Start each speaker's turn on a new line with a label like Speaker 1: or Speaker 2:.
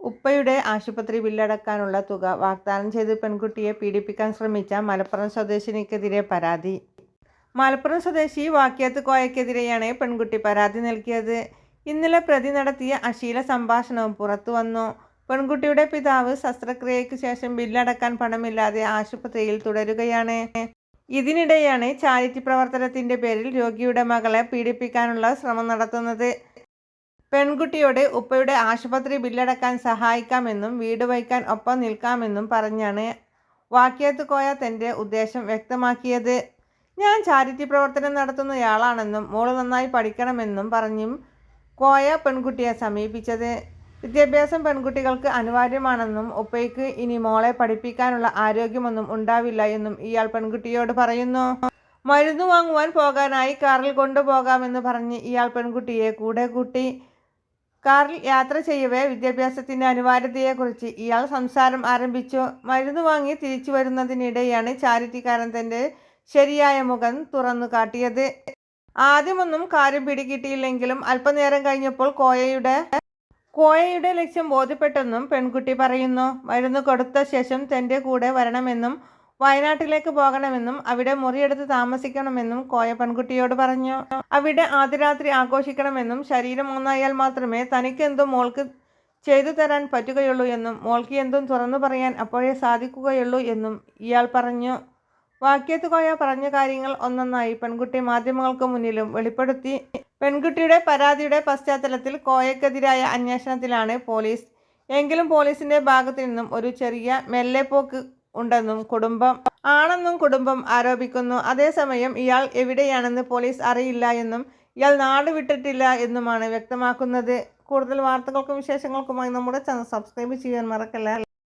Speaker 1: ഉപ്പയുടെ ആശുപത്രി ബില്ലടക്കാനുള്ള തുക വാഗ്ദാനം ചെയ്ത് പെൺകുട്ടിയെ പീഡിപ്പിക്കാൻ ശ്രമിച്ച മലപ്പുറം സ്വദേശിനിക്കെതിരെ പരാതി. മലപ്പുറം സ്വദേശി വാക്യാത്ത് കോയക്കെതിരെയാണ് പെൺകുട്ടി പരാതി നൽകിയത്. ഇന്നലെ പ്രതി നടത്തിയ അശ്ലീല സംഭാഷണവും പുറത്തു വന്നു. പെൺകുട്ടിയുടെ പിതാവ് ശസ്ത്രക്രിയയ്ക്ക് ശേഷം ബില്ലടക്കാൻ പണമില്ലാതെ ആശുപത്രിയിൽ തുടരുകയാണ്. ഇതിനിടെയാണ് ചാരിറ്റി പ്രവർത്തനത്തിന്റെ പേരിൽ രോഗിയുടെ മകളെ പീഡിപ്പിക്കാനുള്ള ശ്രമം നടത്തുന്നത്. പെൺകുട്ടിയോട് ഉപ്പയുടെ ആശുപത്രി ബില്ലടക്കാൻ സഹായിക്കാമെന്നും വീട് വയ്ക്കാൻ ഒപ്പം നിൽക്കാമെന്നും പറഞ്ഞാണ് വാക്യത്ത് കോയ തന്റെ ഉദ്ദേശം വ്യക്തമാക്കിയത്. ഞാൻ ചാരിറ്റി പ്രവർത്തനം നടത്തുന്നയാളാണെന്നും മോൾ നന്നായി പഠിക്കണമെന്നും പറഞ്ഞും കോയ പെൺകുട്ടിയെ സമീപിച്ചത്. വിദ്യാഭ്യാസം പെൺകുട്ടികൾക്ക് അനിവാര്യമാണെന്നും ഉപ്പയ്ക്ക് ഇനി മോളെ പഠിപ്പിക്കാനുള്ള ആരോഗ്യമൊന്നും ഉണ്ടാവില്ല എന്നും ഇയാൾ പെൺകുട്ടിയോട് പറയുന്നു. മരുന്ന് വാങ്ങുവാൻ പോകാനായി കാറിൽ കൊണ്ടുപോകാമെന്ന് പറഞ്ഞ് ഇയാൾ പെൺകുട്ടിയെ കൂടെ കൂട്ടി. കാറിൽ യാത്ര ചെയ്യവേ വിദ്യാഭ്യാസത്തിന്റെ അനിവാര്യതയെക്കുറിച്ച് ഇയാൾ സംസാരം ആരംഭിച്ചു. മരുന്ന് വാങ്ങി തിരിച്ചു വരുന്നതിനിടെയാണ് ചാരിറ്റിക്കാരൻ തന്റെ ശരിയായ മുഖം തുറന്നു കാട്ടിയത്. ആദ്യമൊന്നും കാര്യം പിടികിട്ടിയില്ലെങ്കിലും അല്പനേരം കഴിഞ്ഞപ്പോൾ കോയയുടെ കോയയുടെ ലക്ഷ്യം ബോധ്യപ്പെട്ടെന്നും പെൺകുട്ടി പറയുന്നു. മരുന്ന് കൊടുത്ത ശേഷം തന്റെ കൂടെ വരണമെന്നും വയനാട്ടിലേക്ക് പോകണമെന്നും അവിടെ മുറിയെടുത്ത് താമസിക്കണമെന്നും കോയ പെൺകുട്ടിയോട് പറഞ്ഞു. അവിടെ ആദ്യരാത്രി ആഘോഷിക്കണമെന്നും ശരീരം ഒന്നായാൽ മാത്രമേ തനിക്കെന്തും മോൾക്ക് ചെയ്തു തരാൻ പറ്റുകയുള്ളൂ എന്നും മോൾക്ക് എന്തും തുറന്നു പറയാൻ അപ്പോഴേ സാധിക്കുകയുള്ളൂ എന്നും ഇയാൾ പറഞ്ഞു. വാക്യത്ത് കോയ പറഞ്ഞ കാര്യങ്ങൾ ഒന്നൊന്നായി പെൺകുട്ടി മാധ്യമങ്ങൾക്ക് മുന്നിലും വെളിപ്പെടുത്തി. പെൺകുട്ടിയുടെ പരാതിയുടെ പശ്ചാത്തലത്തിൽ കോയക്കെതിരായ അന്വേഷണത്തിലാണ് പോലീസ്. എങ്കിലും പോലീസിന്റെ ഭാഗത്തു നിന്നും ഒരു ചെറിയ മെല്ലെപ്പോക്ക് ഉണ്ടെന്നും കുടുംബം ആണെന്നും കുടുംബം ആരോപിക്കുന്നു. അതേസമയം ഇയാൾ എവിടെയാണെന്ന് പോലീസ് അറിയില്ല എന്നും ഇയാൾ നാട് വിട്ടിട്ടില്ല എന്നുമാണ് വ്യക്തമാക്കുന്നത്. കൂടുതൽ വാർത്തകൾക്കും വിശേഷങ്ങൾക്കുമായി നമ്മുടെ ചാനൽ സബ്സ്ക്രൈബ് ചെയ്യാൻ മറക്കല്ല?